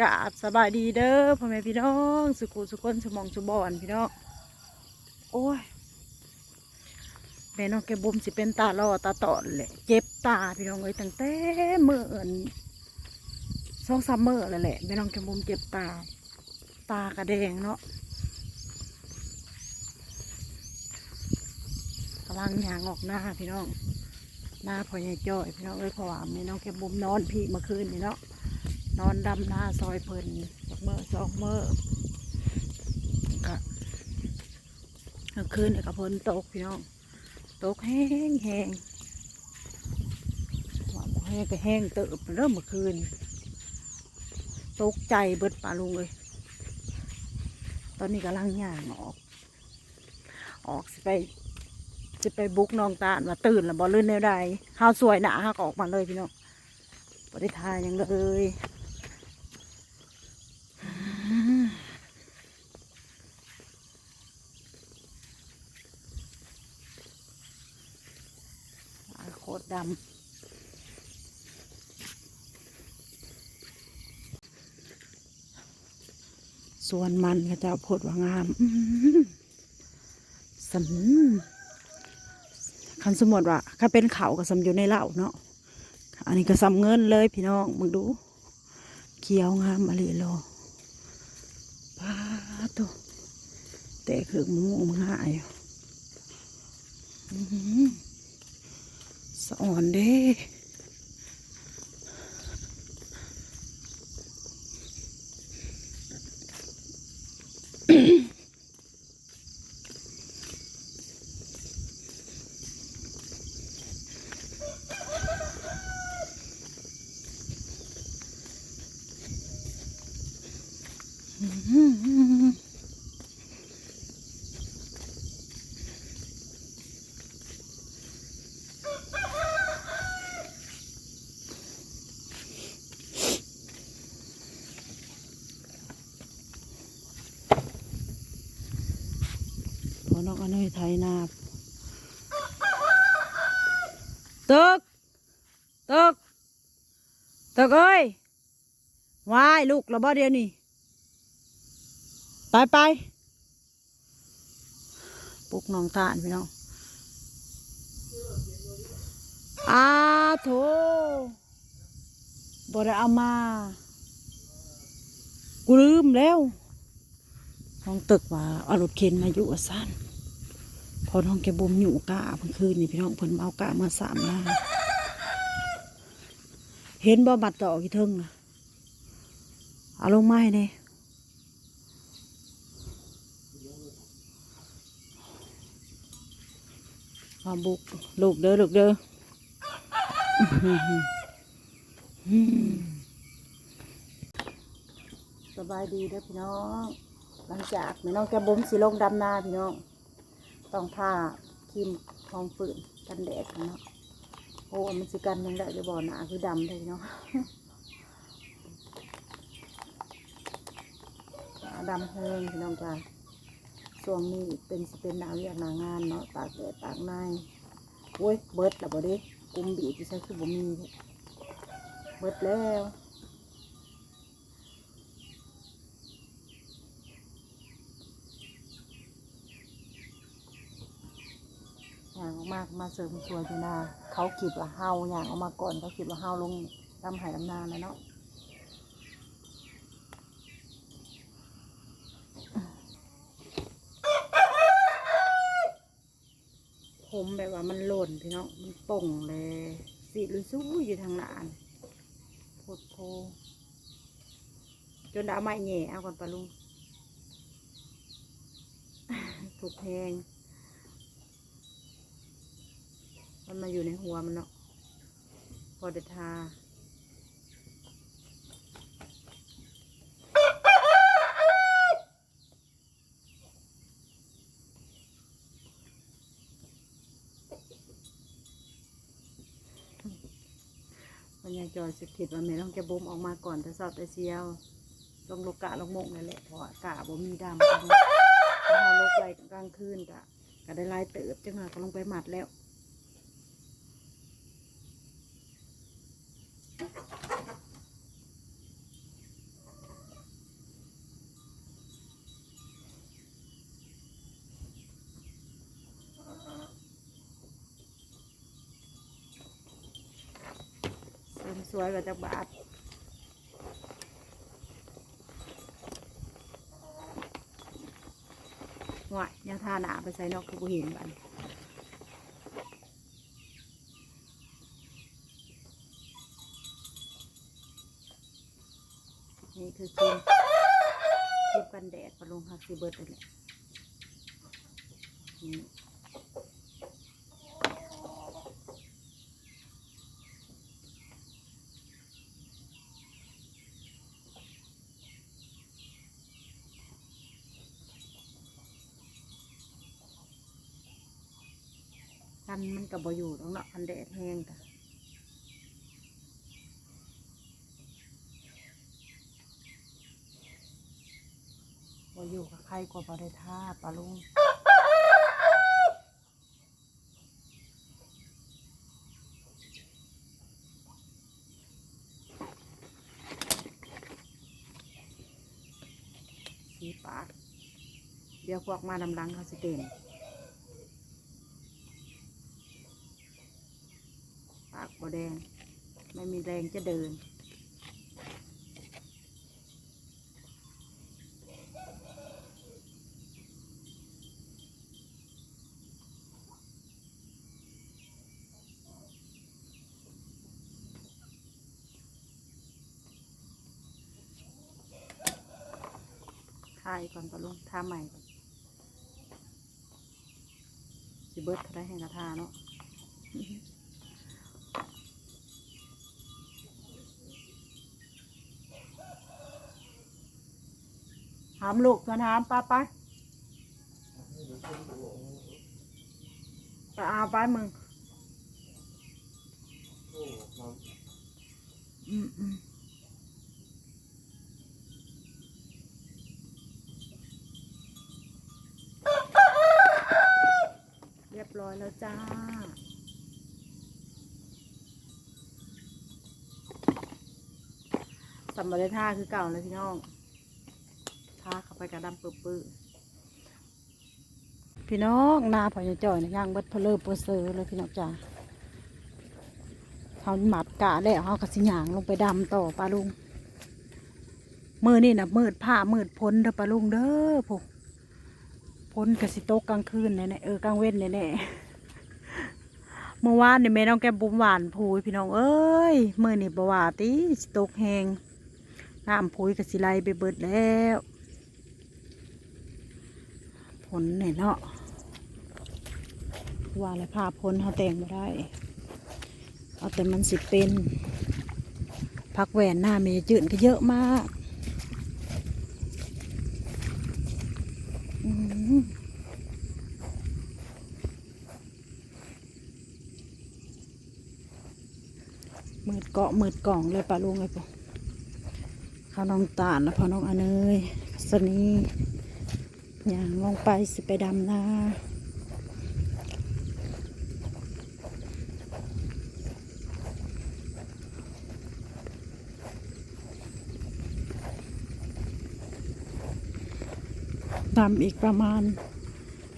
กาบสบายดีเด้อพ่อแม่พี่น้อง สุขุสุคนสมองสุบอนพี่น้องโอ้ยแม่น้องแกบุมสิเป็นตาล่อตาตอนแหละ เจ็บตาพี่น้องเอ้ยตั้งแต่เมื่อเอินสองสามเมื่อแล้วแหละแม่น้องแกบุมเจ็บตา ตากระแดงเนาะกำลังยางออกหน้าพี่น้องหน้าพ่อใหญ่จ้อยพี่น้องเอ้ยพราะว่าแม่น้องแกบุมนอนพี่เมื่อคืนนี่เนาะ นอนดำหน้าซอยเพลินเมื่อสองเมื่อกะกลางคืนกับเพิ่นตกพี่น้องตกแห้งแห้งว่าแห้งก็แห้งเติบเริ่มเมื่อคืน ตกใจเบิดปลาลุงเลย ตอนนี้กำลังย่างออก ออกสิไปจะไปบุกน้องตาลว่าตื่นแล้วบอลื่นแนวใดข้าวสวยหนาฮักออกมาเลยพี่น้องบริทายยังเลยอ่าำส่วนมันก็จะโพดว่างามสันคันสมมติว่าถ้าเป็นเขาก็สมอยู่ในเหล้าเนาะอันนี้ก็สำเงินเลยพี่น้องมึงดูเขียวงามมาเลยโลป้าตัวแต่คือมึงมึงหายอือะอ่อนเด้อื้อ ไทยนาบตึกตึกตึกเอ้ยวายลูกเราบ่เดียวนี่ไปไปปลุกน้องตาลพี่น้องอาโถบได้เอามา กูลืมแล้วห้องตึกว่าเอารถเข็นมาอยู่อสัน พอน้องแกบุมอยู่กะเมื่อคืนนี่พี่น้องเพิ่นเอากะมาสามล้านเห็นบ่บัดต่อกี่เทิงน่ะเอาลงไม้เนี่ยมาบุกลูกเด้อลูกเด้อสบายดีเด้อพี่น้อง หลังจากแม่น้องแกบุมสีลงดำนาพี่น้อง ต้องผ้าครีมทองฝืนกันแดดเนาะโอ้มันสิกันยังได้จะบ่อหนาคือดำเลยเนาะดำเฮิงพี่น้องจ้าช่วงนี้เป็นสิเป็นหนาวเรียกหนางานเนาะตากแดดตากในโอ้ยเบิดแล้วบ่เด้กุมบีบที่ใช้คือบ่มีเนี่ยเบิดแล้วอย่างออก มาเสริมสวยอยู่นาเขาคิดว่าเฮาอย่างออกมาก่อนเขาคิดว่าเฮาลงดำหายดำนาแล้วเนาะผมแบบว่ามันหล่นพี่น้องมันป่งเลยสีลุยสู้อยู่ทางหลานโพดโพจนดาวไม้แหย่เอาก่อนปะลุงถูกแพง มันมาอยู่ในหัวมันเนาะพอเดทามันยายจอยสิคิดว่าแม่ต้องจะบ่มออกมาก่อนแต่สอบแต่เซียวลงโลกะลงมงนั่นแหละเพราะกะบ่มีดำถ้าเราลกไปกลางคืนกะก็ได้ไล่เติบจังหวะก็ลงไปหมัดแล้ว อ ส วยกว่าจากบาทหวยยังทาหนาไปใส่นอกคือกูเห็นบันนี่คือครีมครีมกันแดดปะลงฮักซีเบิร์ดเลยแหละนี่ันมันกับบอยู่ตรงเนาะกันแดดแห้งกะบอยู่กับใครกว่าบริท่าปลาลุงสีปาก เดี๋ยวพวกมานำลังเขาสิเต็ม ปาก บแดง ไม่มีแรงจะเดินทายก่อนปะลุงทาใหม่สิเบิร์ดได้ให้กระทาเนาะามลูกมาหามป้าไปไปเอาไปมึงอืมอืมเรียบร้อยแล้วจ้าสัมบริท่าคือเก่าเลยพี่น้องาเข้าไปกระดำปื้อปื้พี่น้องนาพอยจ่อยนะย่างเบัดเพลอเปอร์เซอร์เลยพี่น้องจ้าเขาหมัดกะแล้วเขากระสิหยางลงไปดำต่อปลาลุงมือนี่นะมืดผ้ามืดพ้นเด้อปลาลุงเด้อพวกพ้นกระสิโตกกลางคืนแน่ๆเออกลางเว้นแน่ๆเมื่อวานนี่แม่น้องแก้มบุ๋มหวานพูยพี่น้องเอ้ยมือนี่บหวาตีสิตกแหงน้ำพูยกระสิไลไปเบิดแล้ว ผลเนี่ยเนาะว่าแล้วภาพพ้นเขาแต่งม่ได้ เอาแต่มันสิเป็นพักแหวนหน้าเมยจืดก็เยอะมากมืดเกาะมืดกล่องเลยปลาลุงเลยปะเขาน้องตาลแล้วพอน้องอเนยสนี อย่างลงไปสิไปดำนาดำอีกประมาณ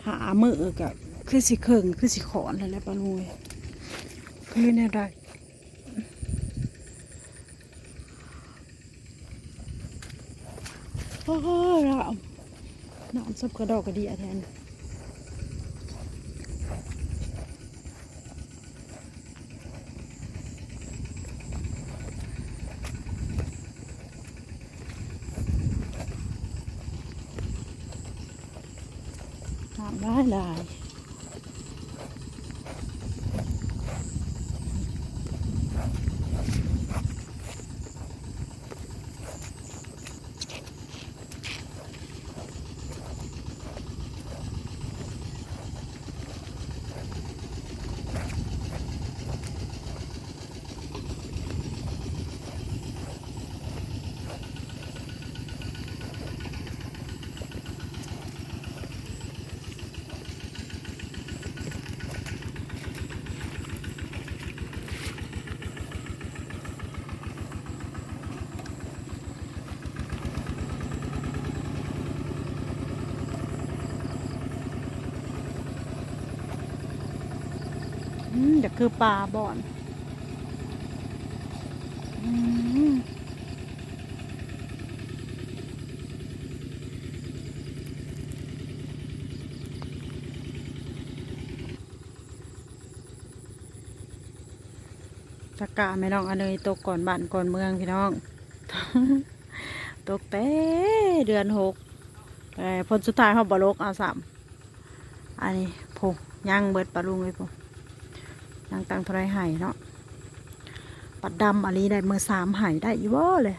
หามือกับคือสิเคิงคือสิขอนอะไรปะลุยคือเนี่ยได้โอ้โหเรา น้ำซับกระดอกกระเดียแทนน้ำได้หลาย คือป่าบ่อนจะกะไม่น้องอเนยตกก่อนบ้านก่อนเมืองพี่น้อง ตกเต้เดือนหกผลสุดท้ายเขาบลกอาสามอันนี้ผูยังเบิดปลาลุงเลยผู พย่างตังเทาไรไห่เนาะปัดดำอันนี้ได้เมื่อสามไห่ได้อยู่เลย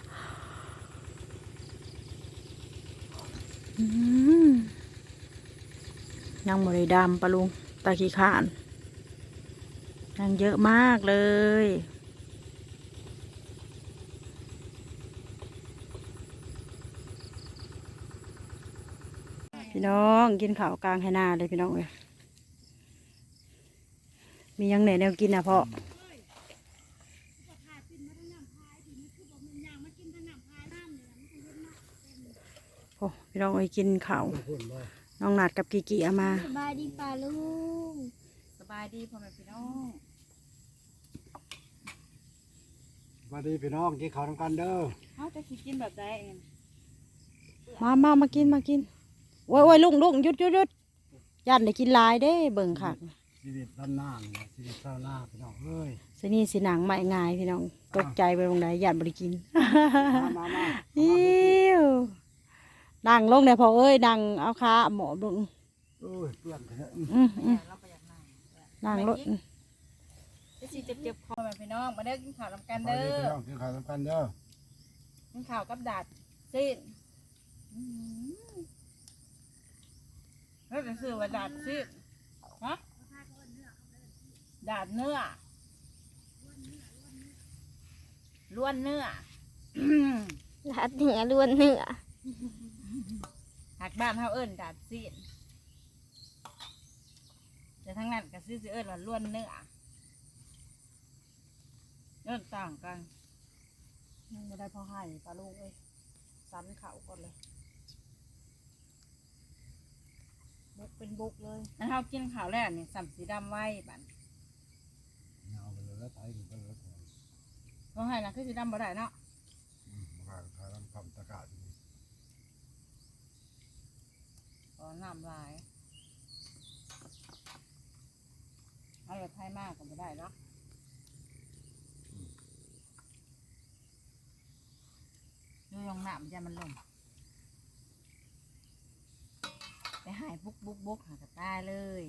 อืมยังบริดำปลาลุงตาขี้ขานยังเยอะมากเลยพี่น้องกินข้าวกลางให้หน้าเลยพี่น้องเลย มีหยังไหนแนวกินอะพ่อโอ้พี่น้องเอ้ยกินข้าวน้องหนัดกับกิกิเอามา สบายดีป่าลุงสบายดีพ่อแม่พี่น้องสวัสดีพี่น้องกินข้าวทำกันเด้อเขาจะกินแบบใดมามามากินมากินโอ้ยโอ้ยลุงลุงหยุดหยุดหยุดยันได้กินหลายเด้เบิ่งค่ะ ชีวิตด้านหน้าเนี่ยชีวิตเศร้าหน้าพี่น้องเอ้ยสินี่สิหนังไม่ง่ายพี่น้องตกใจไปตรงไหนยันบริกินมามามาอิ้วนั่งลงเนี่ยพอเอ้ยนั่งเอาขาหมอบลงโอ้ยเพื่อนเถอะอืมอืมนั่งรถจะสิเจ็บเจ็บคอแบบพี่น้องมาเด้อกินข้าวทำกันสวัสเด้ดีอพี่น้องกินข้าวทำกันเด้อกินข้าวกับดาดสิ้นแล้วจะซื้อว่าดาดสิ้นฮะ ดาดเนื้อล้วนเนื้อรัดเหนือล้วนเหนือหักบ้านเฮาเอิ้นดาดสิ้นแต่ทั้งนั้นก็ซื้อสิเอิ้นว่าล้วนเนื้อเอิ้นต่างกันยังไม่ได้พอให้ปลาลูกเอ้ยสันเขาก่อนเลยบุกเป็นบุกเลยอันเฮากินข้าวแล้วนี่สัมสีดำไว้บัด เอาไปเลยแล้วไทยอยู่ก็เลยบ่ให้นะคือสีดำบ่ได้เนาะอืมมาขายทำตะกร้าทีนี้ขอน้ำลายเอาแบบไทยมากก็บ่ได้เนาะดูลงน้ำจะมันลงไปหายบุกบุกบุกหากระตายเลย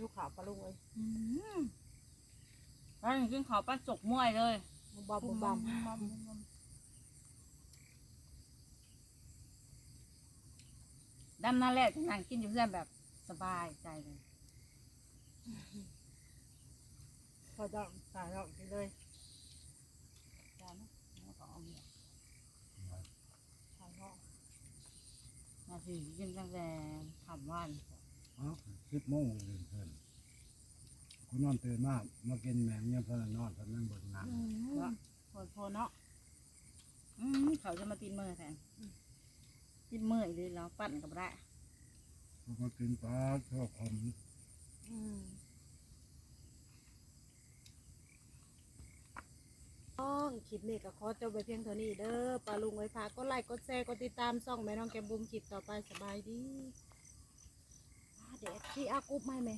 ลูกขาวปลาลูกเอ้ยอืมตอนนี้กินข้าวปั้นจกมวยเลยบุบบับบุบบับดำหน้าแรกจะนั่งกินอยู่เพื่อนแบบสบายใจเลย พอจะตายแล้วกินเลยจานนะแล้วก็เอาเนี่ยทานพ่อมาสิกินตั้งแต่ขำวันเอ้าสิบโมงเลยเพื่อนคุณนอนตื่นมากมากินแหมงเนี่ยเพื่อนนอนเพื่อนนั่งบนน้ำแล้วโพดโพดเนาะอืมเขาจะมาตีนมือแทนตีนมืออีกเลยเราปั่นกับได้เขาก็กินปลาชอบคมอืมน้องคลิปนี้ก็ขอจบไปเพียงเท่านี้เด้อปลาลุงไว้พากก็ไลค์กดแชร์กดติดตามส่องแม่น้องแกมบุมคลิปต่อไปสบายดีอ่า เดี๋ยวที่อากุบไม่ไหม